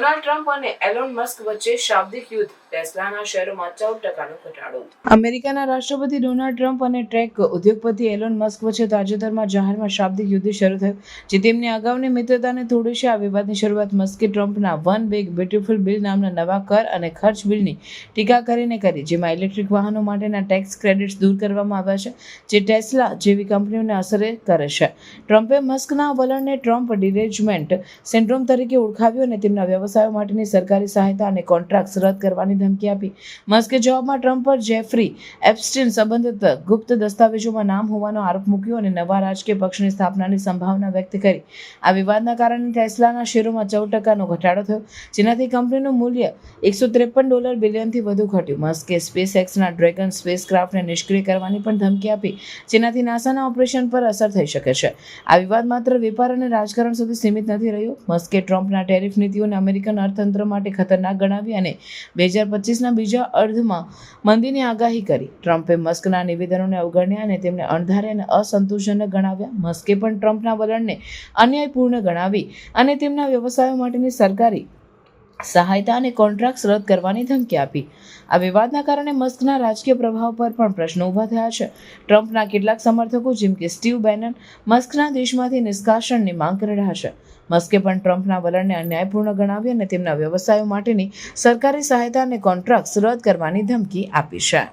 Donald Trump અને Elon Musk વચ્ચે શાબ્દિક યુદ્ધ, ટેસ્લાના શેરોમાં ચૌદ ટકાનો ઘટાડો. અમેરિકાના રાષ્ટ્રપતિ ડોનાલ્ડ ટ્રમ્પ અને ટ્રેક ઉદ્યોગપતિ એલોન મસ્ક વચ્ચે તાજેતરમાં જાહેરમાં શાબ્દિક યુદ્ધ શરૂ થયું, જે તેમની અગાઉની મિત્રતાને તોડી છે આ વિવાદની શરૂઆત મસ્કે ટ્રમ્પના વન બિગ બ્યુટીફુલ બિલ નામના નવા કર અને ખર્ચ બિલની ટીકા કરીને કરી, જેમાં ઇલેક્ટ્રિક વાહનો માટેના ટેક્સ ક્રેડિટ્સ દૂર કરવામાં આવ્યા છે, જે ટેસ્લા જેવી કંપનીઓને અસરે કરે છે. ટ્રમ્પે મસ્કના વલણને ટ્રમ્પ ડિરેજમેન્ટ સિન્ડ્રોમ તરીકે ઓળખાવ્યું અને તેમના વ્યવસાયો માટેની સરકારી સહાયતા અને કોન્ટ્રાક્ટ્સ રદ કરવાની ધમકી આપી. મસ્કે જવાબમાં ટ્રમ્પ પર જેફરી એપ્સ્ટીન સંબંધિત ગુપ્ત દસ્તાવેજોમાં નામ હોવાનો આરોપ મૂક્યો અને નવા રાજકીય પક્ષની સ્થાપનાની સંભાવના વ્યક્ત કરી. આ વિવાદના કારણે ટેસ્લાના શેરોમાં ચૌદ ટકાનો ઘટાડો થયો, જેનાથી કંપનીનું મૂલ્ય એકસો ત્રેપન ડોલર બિલિયનથી વધુ ઘટ્યું. મસ્કે સ્પેસ એક્સના ડ્રેગન સ્પેસ ક્રાફ્ટને નિષ્ક્રિય કરવાની પણ ધમકી આપી, જેનાથી નાસાના ઓપરેશન પર અસર થઈ શકે છે. આ વિવાદ માત્ર વેપાર અને રાજકારણ સુધી સીમિત નથી રહ્યો. મસ્કે ટ્રમ્પના ટેરિફ નીતિઓને અમેરિકન અર્થતંત્ર માટે ખતરનાક ગણાવી અને બે હજાર પચીસના બીજા અર્ધમાં મંદીની આગાહી કરી. ટ્રમ્પે મસ્કના નિવેદનોને અવગણ્યા અને તેમને અણધારે અને અસંતોષજનક ગણાવ્યા. મસ્કે પણ ટ્રમ્પના વલણને અન્યાયપૂર્ણ ગણાવી અને તેમના વ્યવસાયો માટેની સરકારી સહાયતા અને કોન્ટ્રાક્ટ્સ રદ કરવાની ધમકી આપી. આ વિવાદના કારણે મસ્કના રાજકીય પ્રભાવ પર પણ પ્રશ્નો ઊભા થયા છે. ટ્રમ્પના કેટલાક સમર્થકો, જેમ કે સ્ટીવ બેનન, મસ્કના દેશમાંથી નિષ્કાસનની માંગ કરી રહ્યા છે. મસ્કે પણ ટ્રમ્પના વલણને અન્યાયપૂર્ણ ગણાવી અને તેમના વ્યવસાયો માટેની સરકારી સહાયતા અને કોન્ટ્રાક્ટ્સ રદ કરવાની ધમકી આપી છે.